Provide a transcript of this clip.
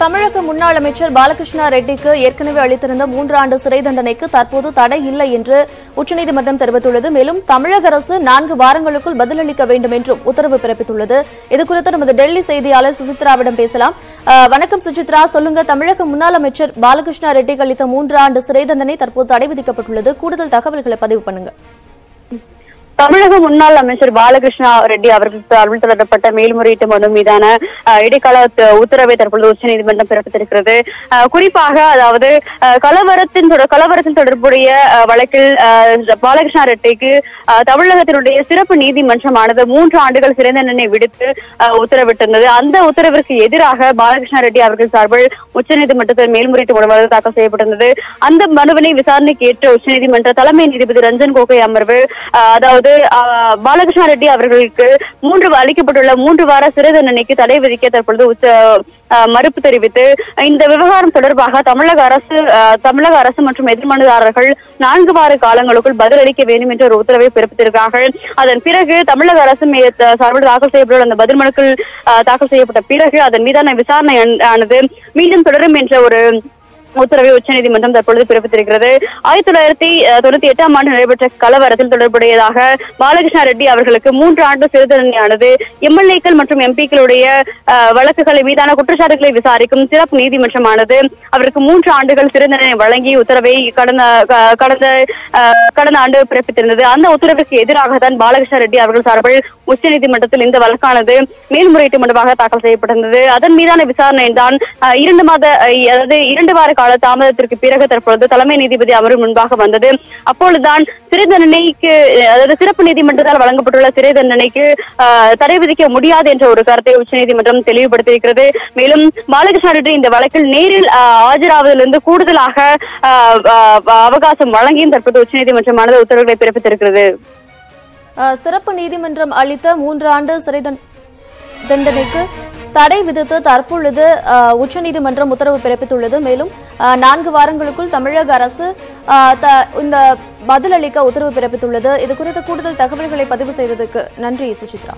தமிழக முன்னாள் அமைச்சர் பாலகிருஷ்ணா ரெட்டிக்கு ஏற்கனவே அளித்திருந்த மூன்றாண்டு சிறை தண்டனைக்கு தற்போது தடை இல்லை என்று உச்சநீதிமன்றம் தெரிவித்துள்ளது. மேலும் தமிழக அரசு நான்கு வாரங்களுக்குள் பதிலளிக்க வேண்டும் என்றும் உத்தரவு பிறப்பித்துள்ளது. இதுகுறித்து நமது டெல்லி செய்தியாளர் சுசித்ராவிடம் பேசலாம். வணக்கம் சுசித்ரா. சொல்லுங்க தமிழக முன்னாள் அமைச்சர் பாலகிருஷ்ணா ரெட்டிக்கு அளித்த மூன்றாண்டு சிறை தண்டனை தற்போது தடை விதிக்கப்பட்டுள்ளது. கூடுதல் தகவல்களை பதிவு பண்ணுங்க. தமிழக முன்னாள் அமைச்சர் பாலகிருஷ்ணா ரெட்டி அவர்களுக்கு சார்பில் தொடரப்பட்ட மேல்முறையீட்டு மனு மீதான இடைக்கால உத்தரவை தற்பொழுது உச்சநீதிமன்றம் பிறப்பித்திருக்கிறது. குறிப்பாக அதாவது அஹ், கலவரத்தின் கலவரத்தில் தொடர்புடைய வழக்கில் அஹ், பாலகிருஷ்ணா ரெட்டிக்கு தமிழகத்தினுடைய சிறப்பு நீதிமன்றமானது மூன்று ஆண்டுகள் சிறை தண்டனை விடுத்து உத்தரவிட்டிருந்தது. அந்த உத்தரவிற்கு எதிராக பாலகிருஷ்ணா ரெட்டி அவர்கள் சார்பில் உச்சநீதிமன்றத்தில் மேல்முறையீட்டு மனு தாக்கல் செய்யப்பட்டிருந்தது. அந்த மனுவினை விசாரணைக்கு ஏற்ற உச்சநீதிமன்ற தலைமை நீதிபதி ரஞ்சன் கோகோய் அமர்வு அதாவது அஹ், பாலகிருஷ்ண ரெட்டி அவர்களுக்கு மூன்று அளிக்கப்பட்டுள்ள மூன்று வார சிறை தண்டனைக்கு தடை விதிக்க தற்பொழுது உச்ச மறுப்பு தெரிவித்து இந்த விவகாரம் தொடர்பாக தமிழக அரசு தமிழக அரசு மற்றும் எதிர்மனுதாரர்கள் நான்கு வார காலங்களுக்குள் பதிலளிக்க வேண்டும் என்ற ஒரு உத்தரவை பிறப்பித்திருக்கிறார்கள். அதன் பிறகு தமிழக அரசு சார்பில் தாக்கல் செய்யப்பட்டுள்ள அந்த பதில் மனுக்கள் தாக்கல் செய்யப்பட்ட பிறகு அதன் மீதான விசாரணை ஆனது மீண்டும் தொடரும் என்ற ஒரு உத்தரவை உச்சநீதிமன்றம் தற்பொழுது பிறப்பித்திருக்கிறது. ஆயிரத்தி தொள்ளாயிரத்தி தொண்ணூத்தி எட்டாம் ஆண்டு நடைபெற்ற கலவரத்தில் தொடர்புடையதாக பாலகிருஷ்ண ரெட்டி அவர்களுக்கு மூன்று ஆண்டு சிறை தண்டனையானது எம்எல்ஏக்கள் மற்றும் எம்பிக்களுடைய வழக்குகளை மீதான குற்றச்சாட்டுகளை விசாரிக்கும் சிறப்பு நீதிமன்றமானது. அவருக்கு மூன்று ஆண்டுகள் சிறை தண்டனை வழங்கி உத்தரவை கடந்த கடந்த கடந்த ஆண்டு பிறப்பித்திருந்தது. அந்த உத்தரவுக்கு எதிராக தான் பாலகிருஷ்ண ரெட்டி அவர்கள் சார்பில் உச்சநீதிமன்றத்தில் இந்த வழக்கானது மேல்முறையீட்டு மனுவாக தாக்கல் செய்யப்பட்டிருந்தது. அதன் மீதான விசாரணை தான் இரண்டு மாத அதாவது இரண்டு வார கால தாமதத்திற்கு பிறகு தற்பொழுது தலைமை நீதிபதி அமர்வு முன்பாக வந்தது. அப்பொழுதுதான் சிறை தண்டனைக்கு அதாவது சிறப்பு நீதிமன்றத்தால் வழங்கப்பட்டுள்ள சிறை தண்டனைக்கு தடை விதிக்க முடியாது என்ற ஒரு கருத்தை உச்சநீதிமன்றம் தெளிவுபடுத்தியிருக்கிறது. மேலும் பாலகிருஷ்ணா ரெட்டி இந்த வழக்கில் நேரில் ஆஜராவதிலிருந்து கூடுதலாக அஹ், அவகாசம் வழங்கியும் தற்போது உச்சநீதிமன்றமானது உத்தரவுகளை பிறப்பித்திருக்கிறது. சிறப்பு நீதிமன்றம் அளித்த மூன்று ஆண்டு சிறை தண்டனைக்கு தடை விதித்து தற்பொழுது உச்சநீதிமன்றம் உத்தரவு பிறப்பித்துள்ளது. மேலும் நான்கு வாரங்களுக்குள் தமிழக அரசு த- இந்த பதிலளிக்க உத்தரவு பிறப்பித்துள்ளது. இது குறித்த கூடுதல் தகவல்களை பதிவு செய்ததற்கு நன்றி சுசித்ரா.